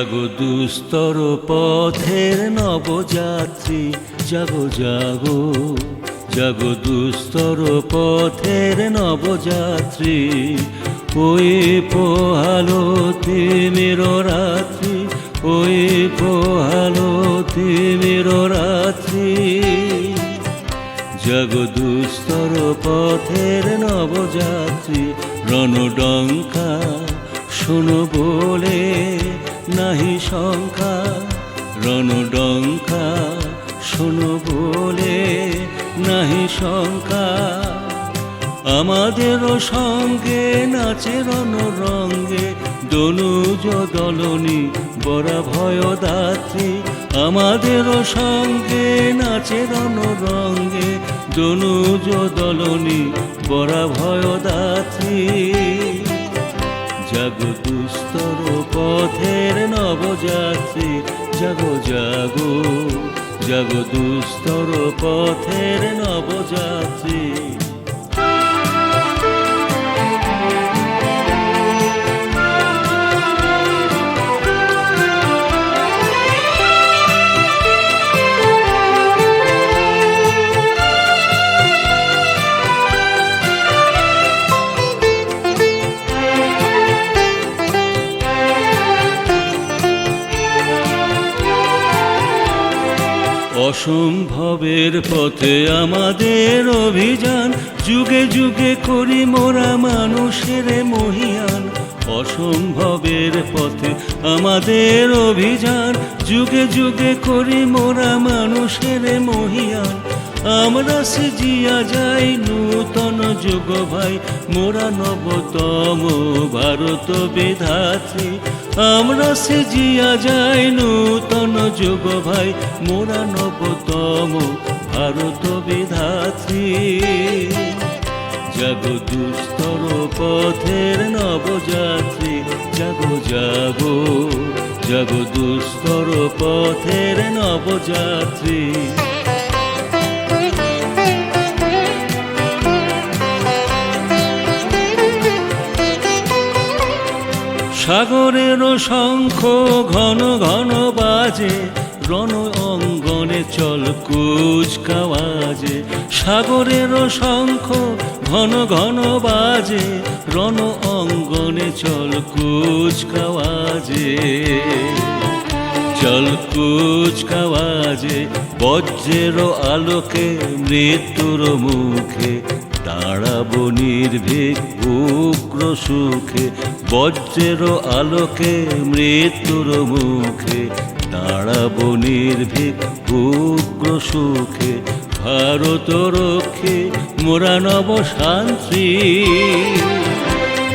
জাগো দুস্তর পথের নবযাত্রী, জাগো জাগো। জাগো দুস্তর পথের নবযাত্রী, ওই পোহালো তিমির রাত্রি ওই পোহালো তিমির রাত্রি জগদুস্তর পথের নবযাত্রী রণডঙ্কা শোনো বলে নাহি শঙ্কা রণডঙ্কা শোনো বলে নাহি শঙ্কা আমাদেরও সঙ্গে নাচে রণরঙ্গে দনুজ দলনি বরা ভয় দাত্রী। আমাদেরও সঙ্গে নাচে রণরঙ্গে দনুজ দলনি বরা ভয় দাত্রী। জাগো দুস্তর পথের নবযাত্রী জাগো জাগো জাগো দুস্তর পথের নবযাত্রী। অসম্ভবের পথে আমাদের অভিযান। যুগে যুগে করি মোরা মানুষের মহিয়ান। অসম্ভবের পথে আমাদের অভিযান। যুগে যুগে করি মোরা মানুষের মহিয়ান। আমরা সে জিয়া যাই নূতন যুগ ভাই। মোরা নবতম ভারত বিধাত্রী। আমরা সে জিয়া যাই নূতন যুগ ভাই, মোরা নবতম ভারত বিধাত্রী। জাগো দুস্তর পথের নবযাত্রী, জাগো জাগো জাগো দুস্তর পথের নবযাত্রী। সাগরের শঙ্খ ঘন ঘন বাজে, রণ অঙ্গনে চল কুচ কাওয়াজে। সাগরের শঙ্খ ঘন ঘন বাজে, রণ অঙ্গনে চল কুচ কাওয়াজে। চল কুচ কাওয়াজে, বজ্রের আলোকে, মৃত্যুর মুখে, দাঁড়াবো নির্ভীক উগ্র সুখে। বজ্রের আলোকে মৃত্যুর মুখে দাঁড়াবো নির্ভীক উগ্র সুখে। ভারত রক্ষে মোরা নব শান্তি।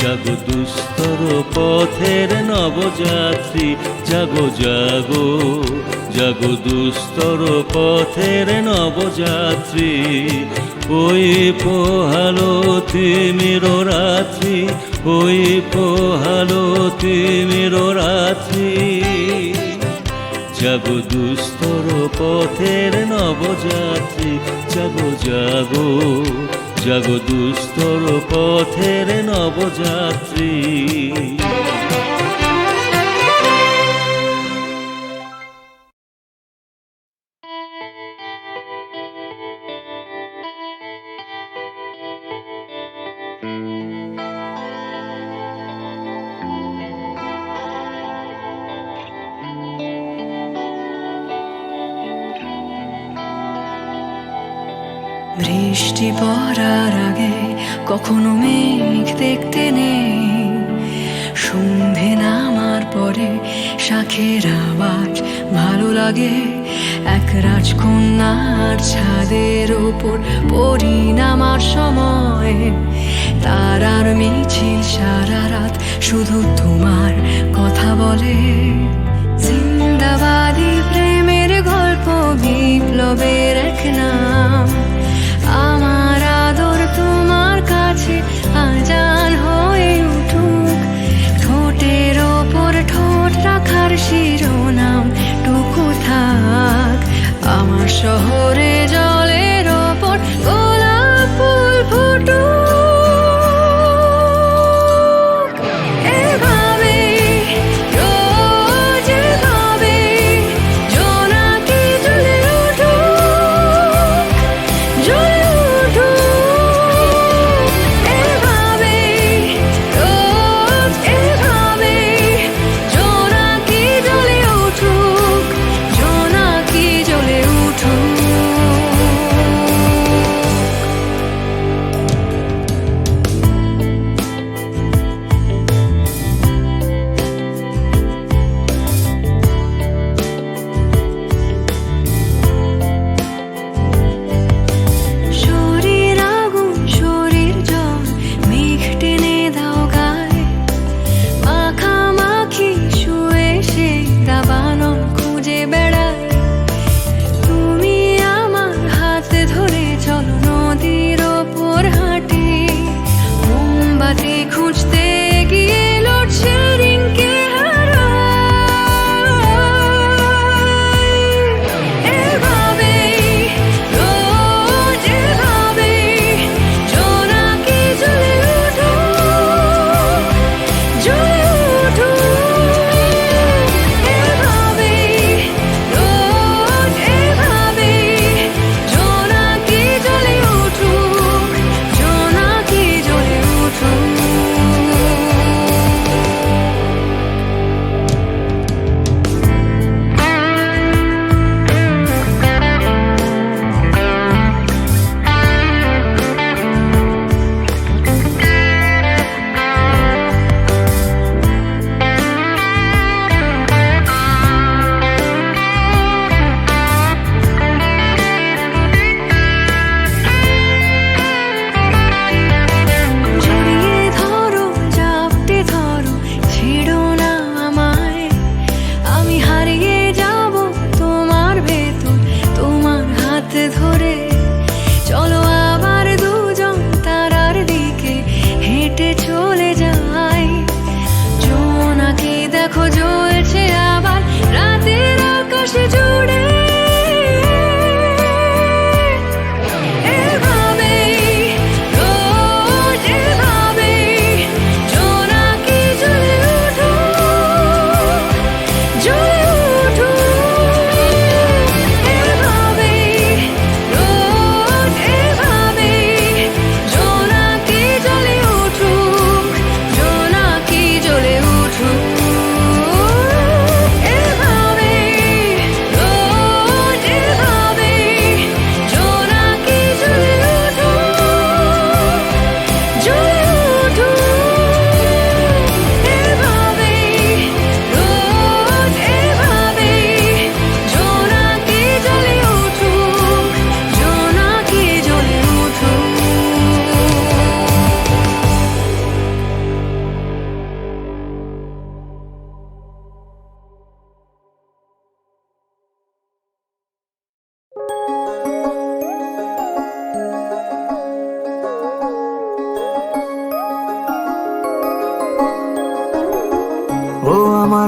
জাগো দুস্তর পথের নবযাত্রী। জাগো জাগো জাগো দুস্তর পথের নবযাত্রী। ওই পোহালো তিমির রাত্রি ওই পোহালো তিমির রাত্রি? জাগো দুস্তর পথের নবযাত্রী জাগো জাগো জাগো দুস্তর পথের নবযাত্রী। বৃষ্টি পড়ার আগে কখনো মেঘ দেখতে নেই। সন্ধে নামার পরে শাখের আওয়াজ ভালো লাগে। এক রাজকন্যার ছাদের ওপর পরিণামার সময়। তারার মিছিল সারা রাত শুধু তোমার কথা বলে। জিন্দাবাদী প্রেমের গল্প বিপ্লবের এক নাম।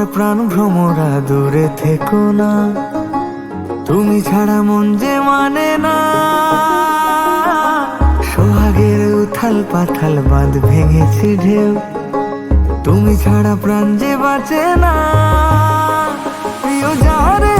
আমার প্রাণ ভ্রমরা দূরে থেকো না। তুমি ছাড়া মন যে মানে না। সোহাগের উথাল পাথাল বাঁধ ভেঙেছে ঢেউ। তুমি ছাড়া প্রাণ যে বাঁচে না। প্রিয় যারে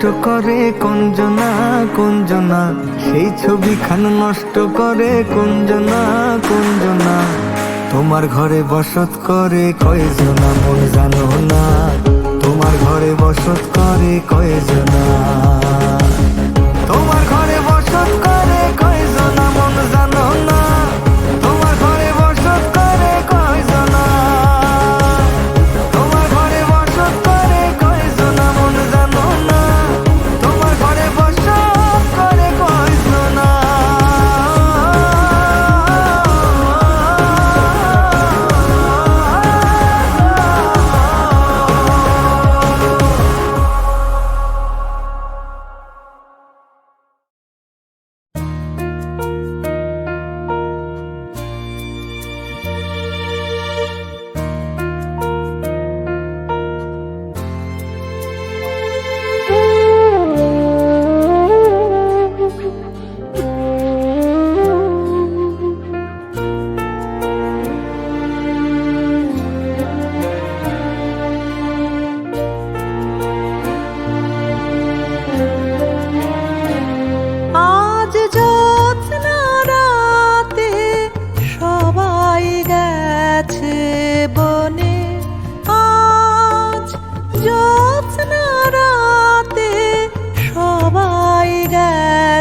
নষ্ট করে কঞ্জনা কঞ্জনা। সেই ছবি খান নষ্ট করে কঞ্জনা কঞ্জনা। তোমার ঘরে বসত করে কয়েজনা মন জানো না। তোমার ঘরে বসত করে কয়েজনা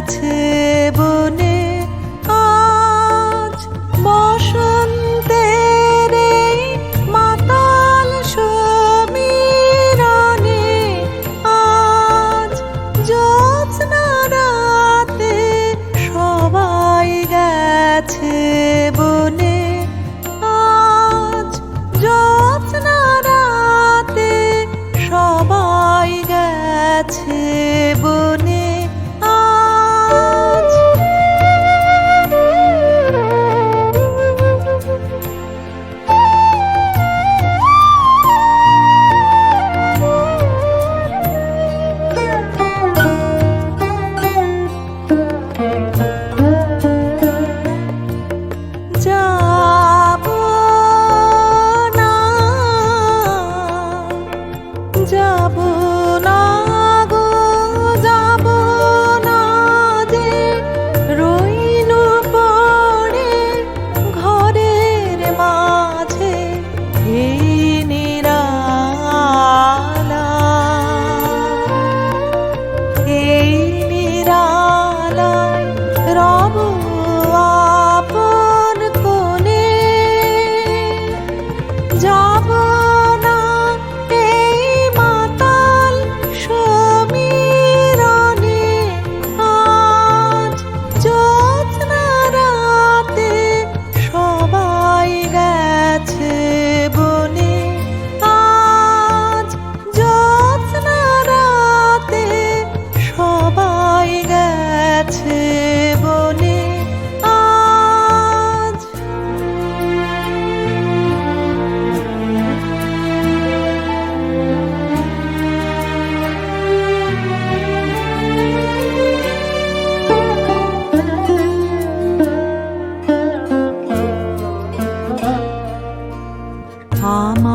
tattoo. calm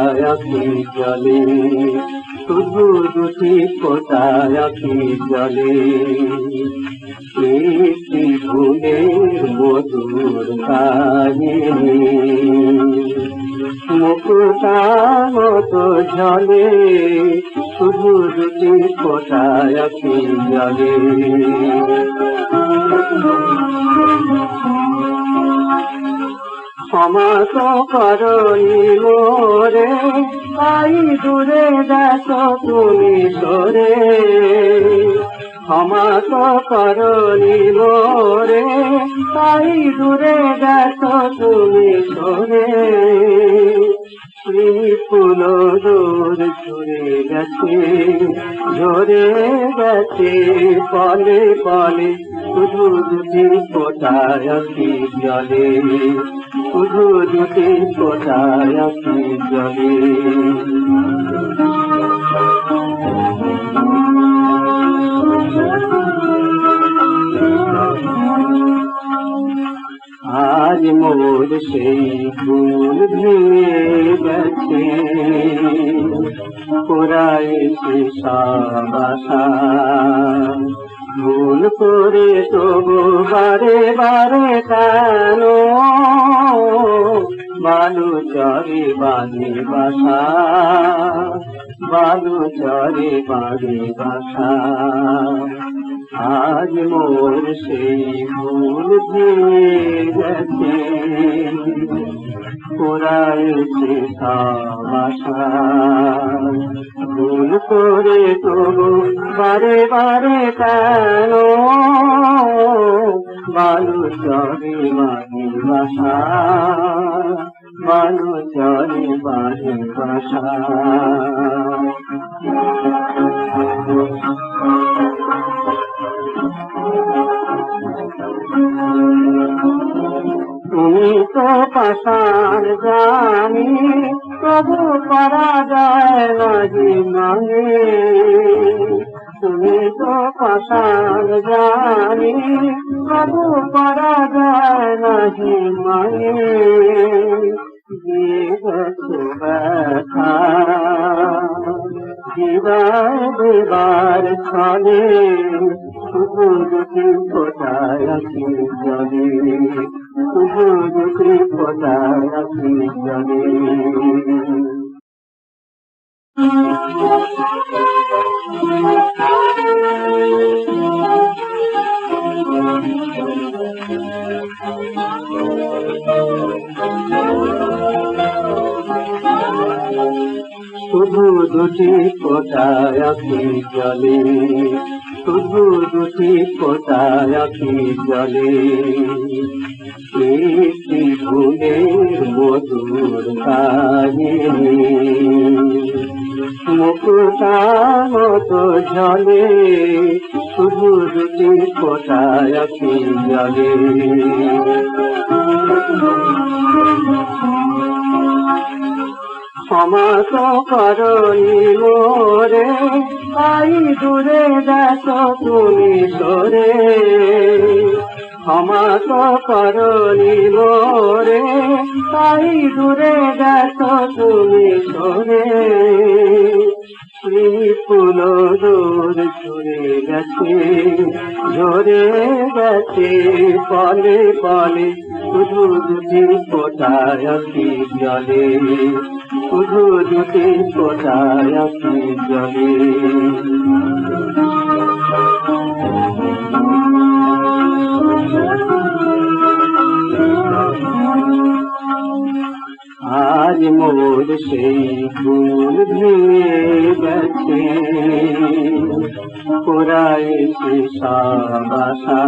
আঁকি জলে? শুধু দুটি ফোটায় আঁকি জলে? একটি ভুলের মধুর কাহিনী। মুকুটা মতো জলে শুধু দুটি ফোটায় আঁকি জলে? সমাস করণি মোরে। তাই দূরে দেখো তুমি সরে। সমাস করণি মোরে। তাই দূরে দেখো তুমি সরে। ফুল দূর ঝরে গেছে ঝরে গেছে, পলে পলে শুধু দুটি ফোটায় জলে শুধু দুটি কোথায় কি জলে বালু চরে বাঁধে বাসা বালু চরে বাঁধে বাসা। আজ মোর সেই ভুল ভেঙে গেছে পুরাইছে সব আশা। ভুল করে তবু বারে বারে কেন? বালু চরে বাড়ি বাসা বালু চরে বাড়ি বাসা তুমি তো পাশার জানি, তবু করা যায় না জীবনে। তুমি তো পাশার জানি, তবু করা যায় না জীবনে। खा श देवे सुबु दुखी की जले सुबुह दुखी पताया थी वणे শুধু দুটি ফোটায় আখি জলে শুধু দুটি আখি জলে। একটি ভুলের মধুর কাহিনী। মুকুতা মতো জলে শুধু আখি জলে মোরে আই দূরে দেখো তুমি সরে। সমাস করণি মোরে আই দূরে দেখো তুমি সরে। ফুল দূর ঝরে গেছে ঝরে গেছে পলে পলে, শুধু দুটি ফোটায় কি জলে। শুধু দুটি ফোটায় কি জলে। আজ মোর সেই ফুল ভেঙে গেছে। পুরাইছে সাবাসা।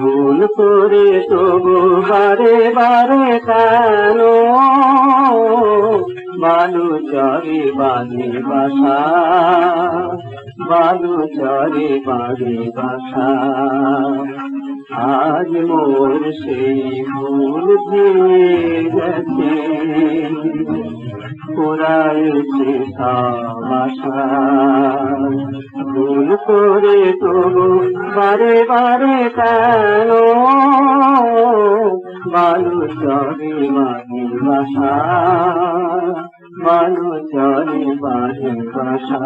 ভুল করে তবু বারে বারে কেন বালু চরে বাসা। বালু চরে বাঁধে বাসা। আজ মোর সেই ভুল ভেঙে গেছে। পুরাইছে তামাশা ভুল করে তবু বারে বারে কেন? বালু চরে বাড়ি বাসা। चाली पाण प्रशा